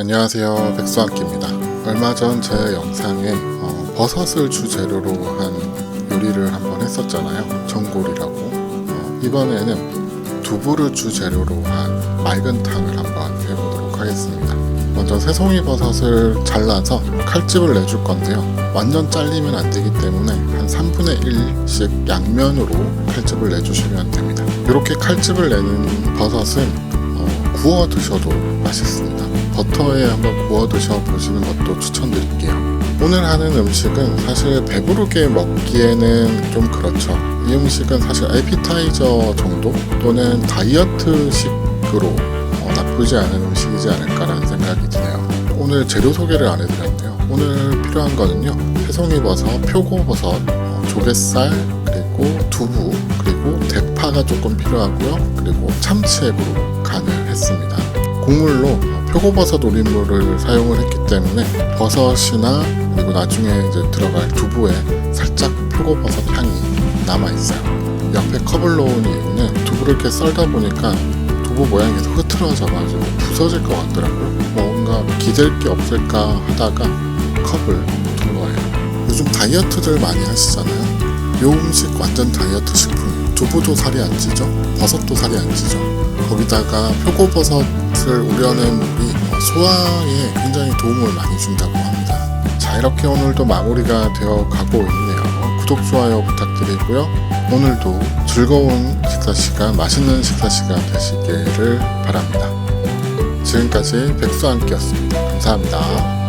안녕하세요. 백수한끼입니다. 얼마 전 제 영상에 어, 버섯을 주재료로 한 요리를 한번 했었잖아요. 전골이라고. 어, 이번에는 두부를 주재료로 한 맑은 탕을 한번 해보도록 하겠습니다. 먼저 새송이 버섯을 잘라서 칼집을 내줄 건데요. 완전 잘리면 안 되기 때문에 한 3분의 1씩 양면으로 칼집을 내주시면 됩니다. 이렇게 칼집을 내는 버섯은 어, 구워 드셔도 맛있습니다. 버터에 한번 구워 드셔 보시는 것도 추천드릴게요. 오늘 하는 음식은 사실 배부르게 먹기에는 좀 그렇죠. 이 음식은 사실 에피타이저 정도 또는 다이어트식으로 어, 나쁘지 않은 음식이지 않을까라는 생각이 드네요. 오늘 재료 소개를 안 해드렸네요. 오늘 필요한 거는요. 새송이버섯, 표고버섯, 어, 조갯살, 그리고 두부, 그리고 대파가 조금 필요하고요. 그리고 참치액으로 했습니다. 국물로 어, 표고버섯 우린물을 사용을 했기 때문에 버섯이나 그리고 나중에 이제 들어갈 두부에 살짝 표고버섯 향이 남아 있어요. 옆에 컵을 놓은 이유는 두부를 이렇게 썰다 보니까 두부 모양이 흐트러져가지고 부서질 것 같더라고요. 뭔가 기댈 게 없을까 하다가 컵을 둔 거예요. 요즘 다이어트들 많이 하시잖아요. 요 음식 완전 다이어트 식품. 두부도 살이 안 찌죠. 버섯도 살이 안 찌죠. 거기다가 표고버섯을 우려낸 물이 소화에 굉장히 도움을 많이 준다고 합니다. 자 이렇게 오늘도 마무리가 되어 가고 있네요. 구독 좋아요 부탁드리고요. 오늘도 즐거운 식사 시간, 맛있는 식사 시간 되시기를 바랍니다. 지금까지 백수함께였습니다. 감사합니다.